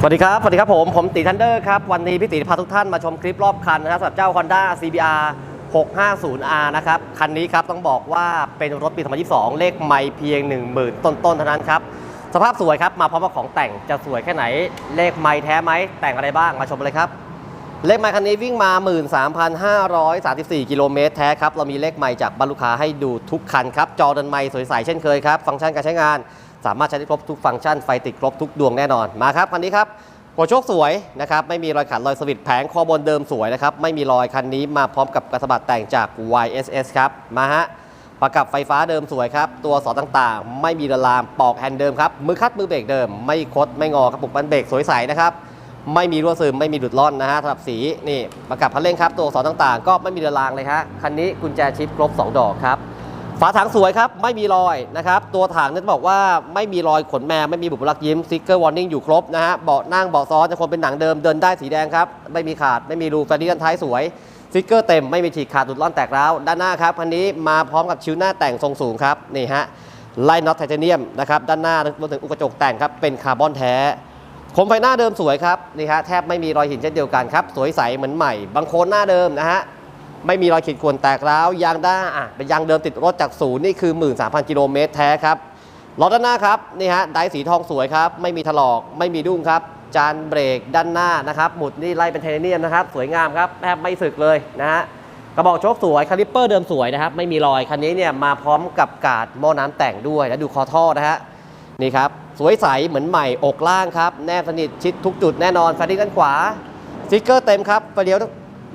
สวัสดีครับ สวัสดีครับผม ผมตีทันเดอร์ครับ วันนี้พี่ตีพาทุกท่านมาชมคลิปรอบคันนะครับสำหรับเจ้า Honda CBR 650R นะครับ คันนี้ครับต้องบอกว่าเป็นรถปี 2022 เลขไม่เพียง 10,000 ต้นๆ เท่านั้นครับ สภาพสวยครับ มาพร้อมกับของแต่งจะสวยแค่ไหน เลขไม่แท้ไหม แต่งอะไรบ้างมาชมเลยครับ เลขไมค์คันนี้วิ่งมา 13,534 กิโลเมตรแท้ครับ เรามีเลขไมค์จากบรรลุคาให้ดูทุกคันครับ จอเดินไมค์สวยใสเช่นเคยครับ ฟังก์ชันการใช้งาน สามารถใช้ได้ครบทุกฟังก์ชันไฟติดครบทุกดวงแน่นอนมาครับคันนี้ครับหัวโชคสวยนะครับไม่มีรอยขัดรอยสวิตช์แผงคอบนเดิมสวยนะครับไม่มีรอยคันนี้มาพร้อมกับกระสะบัดแต่งจาก YSS ครับมาฮะประกับไฟฟ้าเดิมสวยครับ ตัวสอต่างๆ ไม่มีระลามปอกแฮนด์เดิมครับ มือคัดมือเบรกเดิม ไม่คดไม่งอครับปุกบันเบรกสวยใสนะครับ ไม่มีรั่วซึมไม่มีดุดร่อนนะฮะสำหรับสีนี่ประกับพันเร่งครับ ตัวสอต่างๆ ก็ไม่มีระลางเลยฮะคันนี้กุญแจชิปครบ 2 ดอกครับ ฝาถังสวยครับไม่มีรอยนะครับตัวถังนี่บอกว่าไม่มีรอยขนแมวไม่มีบุบลักยิ้มสติ๊กเกอร์วอร์นิ่งอยู่ครบนะฮะเบาะนั่งเบาะซ้อนจะคงเป็นหนังเดิมเดินได้สีแดงครับไม่มีขาดไม่มีรูแฟนดี้ด้านท้ายสวยสติ๊กเกอร์เต็มไม่มีฉีกขาดดุดร่อนแตกร้าวด้านหน้าครับคันนี้มาพร้อมกับชิ้วหน้าแต่งทรงสูงครับนี่ฮะไล่น็อตไทเทเนียมนะครับด้านหน้ารวมถึงอุกกระจกแต่งครับเป็นคาร์บอนแท้โคมไฟหน้าเดิมสวยครับนี่ฮะแทบไม่มีรอยหินเช่นเดียวกันครับสวยใสเหมือนใหม่บางโคนหน้าเดิมนะฮะ ไม่มีรอยขีดข่วนแตกร้าวยางด้านอะเป็นยางเดิมติดรถจากศูนย์นี่คือ 13,000 กิโลเมตรแท้ครับล้อด้านหน้าครับนี่ฮะไดสีทองสวยครับ ไม่มีถลอกไม่มีดุ้งครับ จานเบรกด้านหน้านะครับหมุดนี่ไล่เป็นไทเทเนียมนะครับ สวยงามครับแทบไม่สึกเลยนะฮะกระบอกโชคสวยคาลิปเปอร์เดิมสวยนะครับ ไม่มีรอยคันนี้เนี่ยมาพร้อมกับกาดหม้อน้ำแต่งด้วยแล้วดูคอท่อนะฮะนี่ครับสวยใสเหมือนใหม่อกล่างครับแนบสนิทชิดทุกจุดแน่นอนไฟดิ้งด้านขวาสติ๊กเกอร์เต็มครับไฟเลี้ยว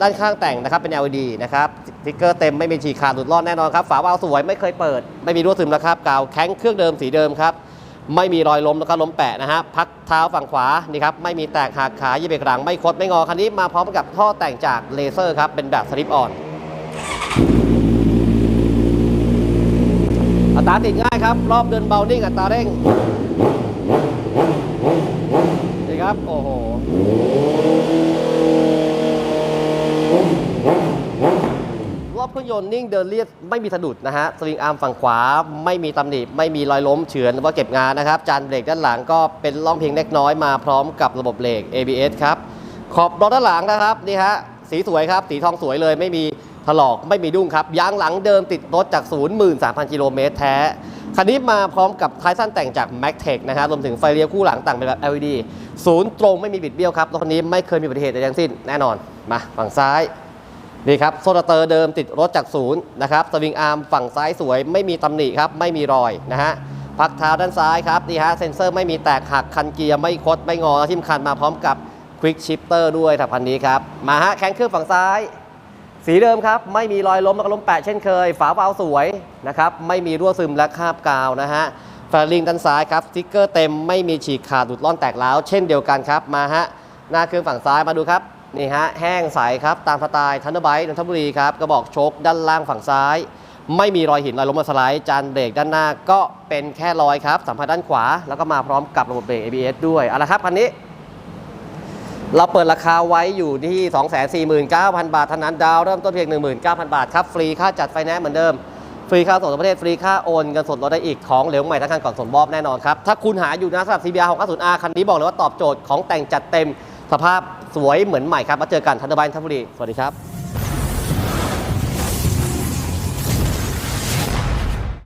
ด้านข้างแต่งนะครับเป็น LED นะครับสติ๊กเกอร์เต็มไม่มีฉีกขาดหลุดรอดแน่นอนครับ ฝาวาล์วสวยไม่เคยเปิด ไม่มีรั่วซึมนะครับกาวแข็งเครื่องเดิมสีเดิมครับ ไม่มีรอยล้มแล้วก็ล้มแปะนะฮะพักเท้าฝั่งขวานี่ครับไม่มีแตกหักขายีเบรกหลังไม่คดไม่งอคันนี้มาพร้อมกับท่อแต่งจากเลเซอร์ครับเป็นแบบสลิปออนอัตราติดง่ายครับ รอบเดินเบานิ่งอัตราเร่งนี่ครับโอ้โห รอบ เครื่องยนต์นิ่งเดินเรียบไม่มีสะดุดนะฮะสวิงอาร์มฝั่งขวาไม่มีตำหนิไม่มีรอยล้มเฉือนหรือว่าเก็บงานนะครับ จานเบรกด้านหลังก็เป็นร่องเพียงเล็กน้อยมาพร้อมกับระบบเบรก ABS ครับขอบล้อด้านหลังนะครับนี่ฮะสีสวยครับ สีทองสวยเลยไม่มีถลอกไม่มีดุ้งครับยางหลังเดิมติดรถจาก03,000 กิโลเมตรแท้ คันนี้มาพร้อมกับท้ายสั้นแต่งจาก m a c t e c นะครับรวมถึงไฟเลี้ยวคู่หลังต่างเป็นแบบ LED ศูนย์ตรงไม่มีบิดเบี้ยวครับรถคันนี้ไม่เคยมีอุบัติเหตุใดทั้งสิ้นแน่นอนมาฝั่งซ้าย นี่ครับโซลาเตอร์เดิมติดรถจากศูนย์นะครับสวิงอาร์มฝั่งซ้ายสวยไม่มีตำหนิครับไม่มีรอยนะฮะพักเท้าด้านซ้ายครับนี่ฮะเซ็นเซอร์ไม่มีแตกหักคันเกียร์ไม่คดไม่งอทิ่มคันมาพร้อมกับควิกชิปเตอร์ด้วยถับคันนี้ครับมาฮะแข้งเครื่องฝั่งซ้าย สีเดิมครับไม่มีรอยล้มแล้วก็ล้มแปะเช่นเคย ฝาเบาลสวยนะครับไม่มีรั่วซึมและคาบกาวนะฮะแฟลิงด้านซ้ายครับสติ๊กเกอร์เต็มไม่มีฉีกขาดดุดร่อนแตกร้าวเช่นเดียวกันครับมาฮะหน้าเครื่องฝั่งซ้ายมาดูครับ นี่ฮะแห้งใสครับตามสไตล์ทันเดอร์ไบต์นนทบุรีครับกระบอกโชคด้านล่างฝั่งซ้าย ไม่มีรอยหินรอยล้มมาสไลด์จานเบรกด้านหน้าก็เป็นแค่รอยครับ สัมผัสด้านขวา แล้วก็มาพร้อมกับระบบเบรก ABS ด้วยเอาละครับคันนี้ เราเปิดราคาไว้อยู่ที่ 249,000 บาทเท่านั้นดาวเริ่มต้นเพียง 19,000 บาทครับฟรีค่าจัดไฟแนนซ์เหมือนเดิมฟรีค่าส่งทั่วประเทศฟรีค่าโอนเงินสดลดได้อีกของเหลวใหม่ทั้งคันก่อนส่งมอบแน่นอนครับถ้าคุณหาอยู่นะสำหรับ CBR 650R คันนี้บอกเลยว่าตอบโจทย์ของแต่งจัดเต็มสภาพ สวยเหมือนใหม่ครับ มาเจอกันทันเดอร์บายทับุรี สวัสดีครับ